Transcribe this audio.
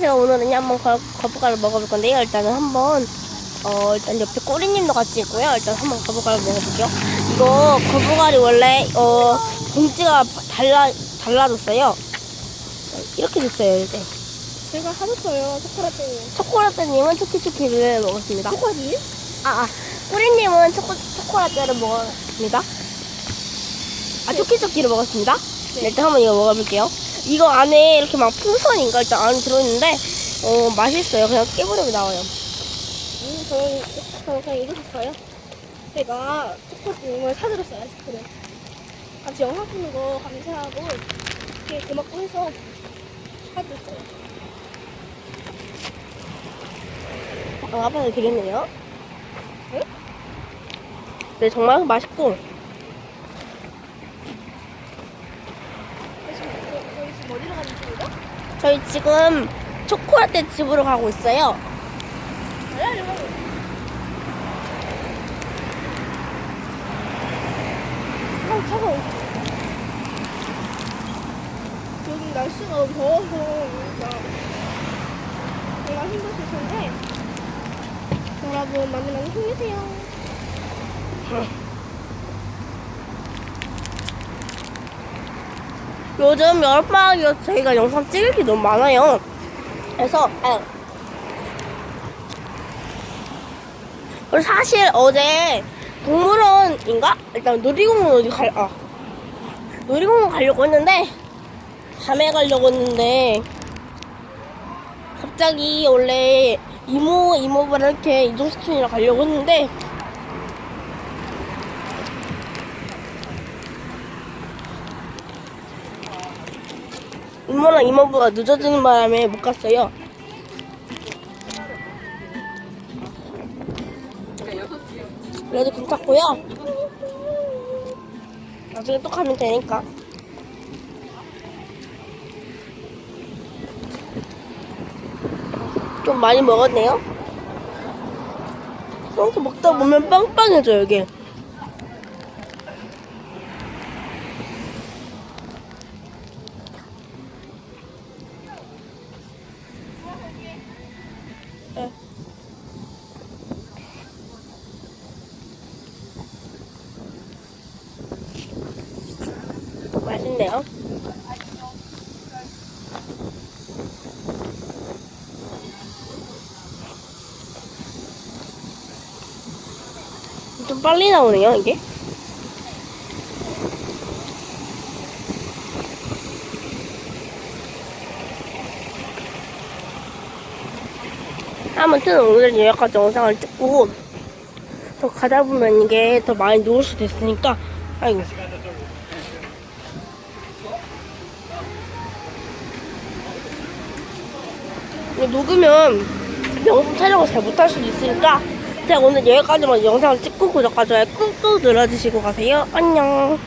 제가 오늘은 한번 거, 거북이를 먹어볼 건데요. 일단은 한번 어 일단 옆에 꼬리님도 같이 있고요. 일단 한번 거북이를 먹어볼게요. 이거 거북이리 원래 어 봉지가 달라 달라졌어요. 이렇게 됐어요 이제. 제가 사줬어요, 초콜릿 초콜릿님은 초키초키를 먹었습니다. 초콜릿? 아, 아 꼬리님은 초코 초콜릿을 먹었습니다. 아 초키초키를 먹었습니다. 네, 일단 한번 이거 먹어볼게요. 이거 안에 이렇게 막 풍선인가 일단 안에 들어있는데 어 맛있어요. 그냥 깨버리면 나와요. 음, 저는, 저는 그냥 이거 샀어요. 제가 초콜릿을 사드렸어요, 아이스크림. 같이 영상 찍는 거 감사하고, 이렇게 고맙고 해서 사드렸어요. 어, 아빠가 드렸네요. 응? 네, 정말 맛있고 저희 지금, 저희 지금 어디로 가는 중이죠? 저희 지금 초콜릿 집으로 가고 있어요. 아, 차가워. 요즘 날씨가 너무 더워서, 제가 힘드실 텐데, 여러분, 많이 많이 힘내세요. 요즘 여름방학이어서 저희가 영상 찍을 게 너무 많아요. 그래서 아, 그리고 사실 어제 동물원인가? 일단 놀이공원 어디 갈, 아, 놀이공원 가려고 했는데 밤에 가려고 했는데 갑자기 원래 이모 이모부랑 이렇게 이동시키느라 가려고 했는데 이모랑 이모부가 늦어지는 바람에 못 갔어요. 그래도 괜찮고요. 나중에 또 가면 되니까. 좀 많이 먹었네요. 이렇게 먹다 보면 빵빵해져요, 이 게. 네. 맛있네요. 좀 빨리 나오네요, 이게. 아무튼 오늘 여기까지 영상을 찍고 더 가다 보면 이게 더 많이 녹을 수도 있으니까 아이고 녹으면 영상 촬영을 잘 못할 수도 있으니까 제가 오늘 여기까지만 영상을 찍고 구독과 좋아요 꾹꾹 눌러주시고 가세요. 안녕